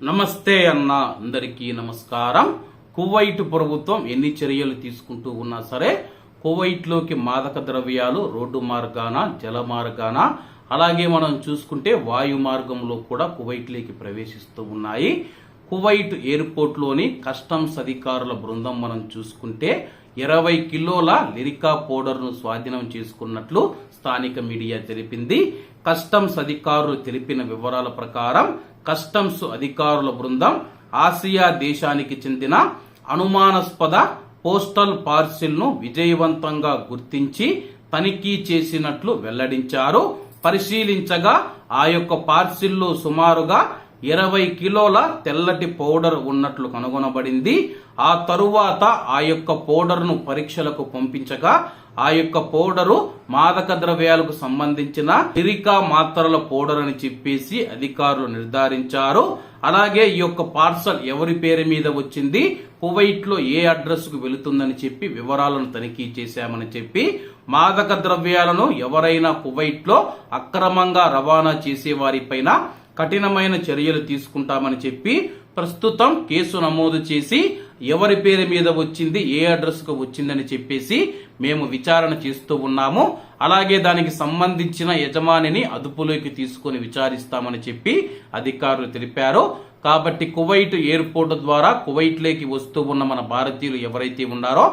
నమస్తే అన్న అందరికీ నమస్కారం. కువైట్ ప్రభుత్వం ఎన్ని చర్యలు తీసుకుంటూ ఉన్నా సరే కువైట్లోకి మాదక ద్రవ్యాలు రోడ్డు మార్గాన జల మార్గాన అలాగే మనం చూసుకుంటే వాయు మార్గంలో కూడా కువైట్లోకి ప్రవేశిస్తూ ఉన్నాయి. కువైట్ ఎయిర్పోర్ట్లోని కస్టమ్స్ అధికారుల బృందం మనం చూసుకుంటే ఇరవై కిలోల లిరికా పౌడర్ను స్వాధీనం చేసుకున్నట్లు స్థానిక మీడియా తెలిపింది. కస్టమ్స్ అధికారులు తెలిపిన వివరాల ప్రకారం కస్టమ్స్ అధికారుల బృందం ఆసియా దేశానికి చెందిన అనుమానాస్పద పోస్టల్ పార్సిల్ను విజయవంతంగా గుర్తించి తనిఖీ చేసినట్లు వెల్లడించారు. పరిశీలించగా ఆ యొక్క పార్సిల్లో సుమారుగా ఇరవై కిలోల తెల్లటి పౌడర్ ఉన్నట్లు కనుగొనబడింది. ఆ తరువాత ఆ యొక్క పౌడర్ను పరీక్షలకు పంపించగా ఆ యొక్క పౌడరు మాదక ద్రవ్యాలకు సంబంధించిన తిరికా మాత్రల పౌడర్ అని చెప్పేసి అధికారులు నిర్ధారించారు. అలాగే ఈ యొక్క పార్సల్ ఎవరి పేరు మీద వచ్చింది కువైట్లో ఏ అడ్రస్కు వెళుతుందని చెప్పి వివరాలను తనిఖీ చేశామని చెప్పి మాదక ద్రవ్యాలను ఎవరైనా కువైట్లో అక్రమంగా రవాణా చేసే వారిపైన కఠినమైన చర్యలు తీసుకుంటామని చెప్పి ప్రస్తుతం కేసు నమోదు చేసి ఎవరి పేరు మీద వచ్చింది ఏ అడ్రస్కు వచ్చిందని చెప్పేసి మేము విచారణ చేస్తూ ఉన్నాము. అలాగే దానికి సంబంధించిన యజమానిని అదుపులోకి తీసుకొని విచారిస్తామని చెప్పి అధికారులు తెలిపారు. కాబట్టి కువైట్ ఎయిర్పోర్ట్ ద్వారా కువైట్లోకి వస్తూ ఉన్న మన భారతీయులు ఎవరైతే ఉన్నారో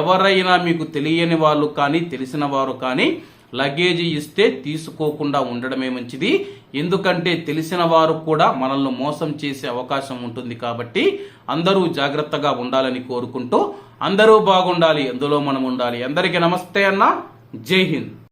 ఎవరైనా మీకు తెలియని వాళ్ళు కానీ తెలిసిన వారు కానీ లగేజీ ఇస్తే తీసుకోకుండా ఉండడమే మంచిది. ఎందుకంటే తెలిసిన వారు కూడా మనల్ని మోసం చేసే అవకాశం ఉంటుంది కాబట్టి అందరూ జాగ్రత్తగా ఉండాలని కోరుకుంటూ అందరూ బాగుండాలి అందులో మనం ఉండాలి. అందరికీ నమస్తే అన్న. జై హింద్.